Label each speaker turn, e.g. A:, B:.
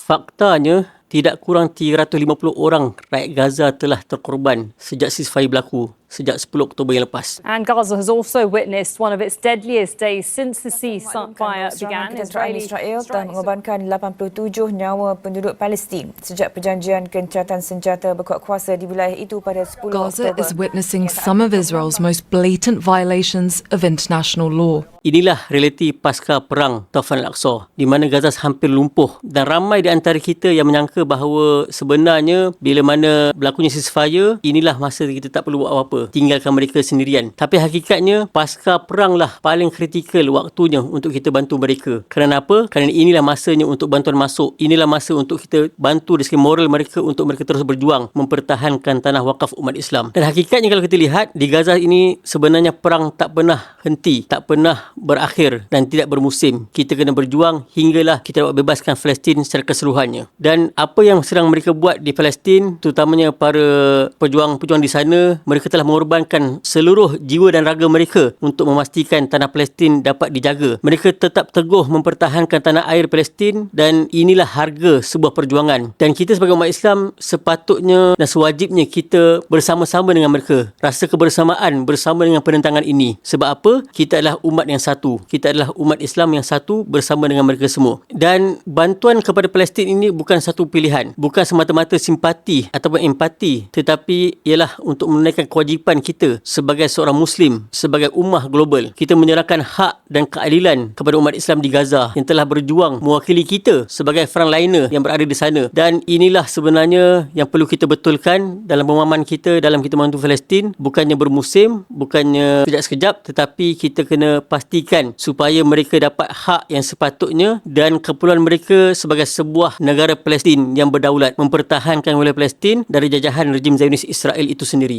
A: Faktanya, tidak kurang 350 orang rakyat Gaza telah terkorban sejak ceasefire berlaku sejak 10 Oktober yang lepas.
B: And Gaza has also witnessed one of its deadliest days since the ceasefire began.
C: Serangan Israel telah mengorbankan 87 nyawa penduduk Palestin sejak perjanjian gencatan senjata berkuat kuasa di wilayah itu pada 10
D: Gaza
C: Oktober.
D: is witnessing some of Israel's most blatant violations of international law.
A: Inilah realiti pasca perang Taufan Al-Aqsa di mana Gaza hampir lumpuh dan ramai di antara kita yang menyangka bahawa sebenarnya bila mana berlakunya ceasefire inilah masa kita tak perlu buat apa-apa tinggalkan mereka sendirian tapi hakikatnya pasca perang lah paling kritikal waktunya untuk kita bantu mereka kerana apa? kerana inilah masanya untuk bantuan masuk inilah masa untuk kita bantu dari segi moral mereka untuk mereka terus berjuang mempertahankan tanah wakaf umat Islam dan hakikatnya kalau kita lihat di Gaza ini sebenarnya perang tak pernah henti tak pernah berakhir dan tidak bermusim. Kita kena berjuang hinggalah kita dapat bebaskan Palestin secara keseluruhannya. Dan apa yang sedang mereka buat di Palestin, terutamanya para pejuang-pejuang di sana, mereka telah mengorbankan seluruh jiwa dan raga mereka untuk memastikan tanah Palestin dapat dijaga. Mereka tetap teguh mempertahankan tanah air Palestin dan inilah harga sebuah perjuangan. Dan kita sebagai umat Islam sepatutnya dan sewajibnya kita bersama-sama dengan mereka. Rasa kebersamaan bersama dengan penentangan ini. Sebab apa? Kita adalah umat yang satu. Kita adalah umat Islam yang satu bersama dengan mereka semua. Dan bantuan kepada Palestin ini bukan satu pilihan. Bukan semata-mata simpati ataupun empati. Tetapi ialah untuk menunaikan kewajipan kita sebagai seorang Muslim, sebagai ummah global. Kita menyerahkan hak dan keadilan kepada umat Islam di Gaza yang telah berjuang mewakili kita sebagai frontliner yang berada di sana. Dan inilah sebenarnya yang perlu kita betulkan dalam pemahaman kita dalam kita membantu Palestin. Bukannya bermusim, bukannya tidak sekejap tetapi kita kena pastikan supaya mereka dapat hak yang sepatutnya dan keperluan mereka sebagai sebuah negara Palestin yang berdaulat mempertahankan wilayah Palestin dari jajahan rejim Zionis Israel itu sendiri.